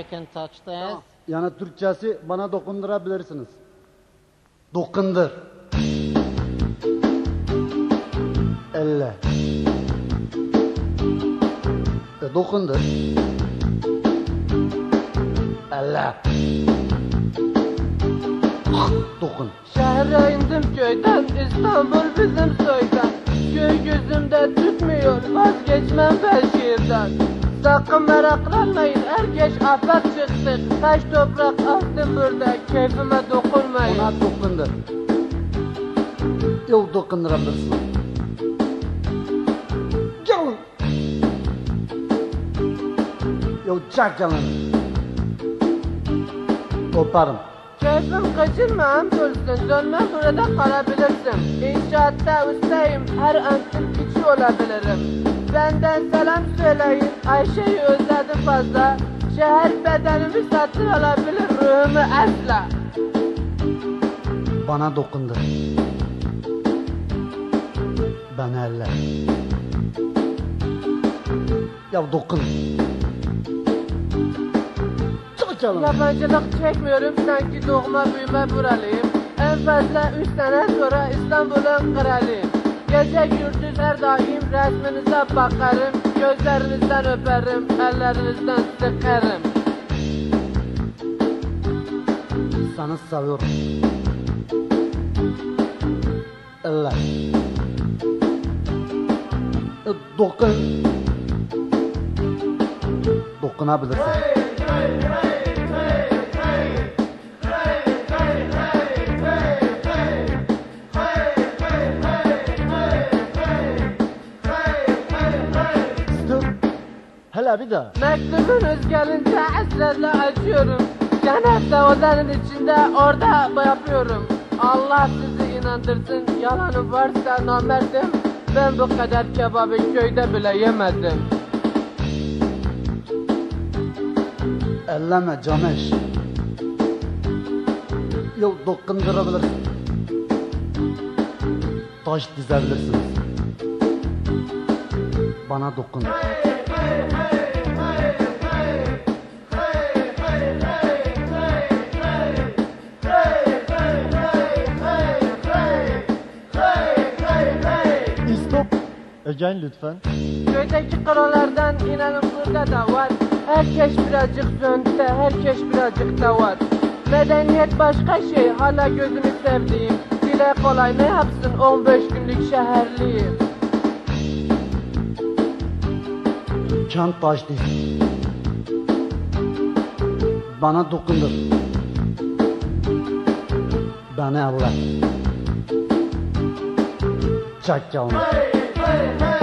You can touch this. Yani Türkçesi bana dokundurabilirsiniz. Dokundur. Elle. E, dokundur. Elle. Dokun. Şehre indim köyden İstanbul bizim soydan Köy gözümde tutmuyor vazgeçmem ben şiirden Sakın meraklanmayın erkeş afet çıktık Taş toprak astım burada keyfime dokunmayın Ona dokundur. Yok dokundurabilirsin. Gelin. Yok çak gelin. Koparım. Keyfim kaçırma hamdolsun dönmem burada kalabilirsin İnşaatta ustayım her an tilkici olabilirim Benden selam söyleyin Ayşe'yi özledim fazla Şehir bedenimi satın alabilir ruhumu asla Bana dokundur. Ben elle. Ya dokun. Çak gelin. Yabancılık çekmiyorum sanki doğma büyüme buralıyım En fazla 3 sene sonra İstanbul'un kralıyım Gece gündüz her daim resminize bakarım Gözlerinizden öperim, ellerinizden sıkarım Seni seviyorum. Elle. E, dokun. Dokunabilirsin. Stop. Hele bir daha. Mektubunuz gelince hasretle açıyorum Cennet odanın içinde orada yapıyorum Allah sizi inandırsın yalanı varsa namerdim Ben bu kadar kebabı köyde bile yemedim Elleme Cameş. Yok dokundurabilirsin. Taş dizebilirsiniz. Bana dokun. Stop. Again lütfen. Köydeki korolardan inanın burada da var Herkes birazcık zönte, herkes birazcık da var Medeniyet başka şey, hala gözünü sevdiğim Dile kolay ne yapsın 15 günlük şehirliyim Kent değil. Bana dokundur. Beni Allah. Çak yavrum. Hey.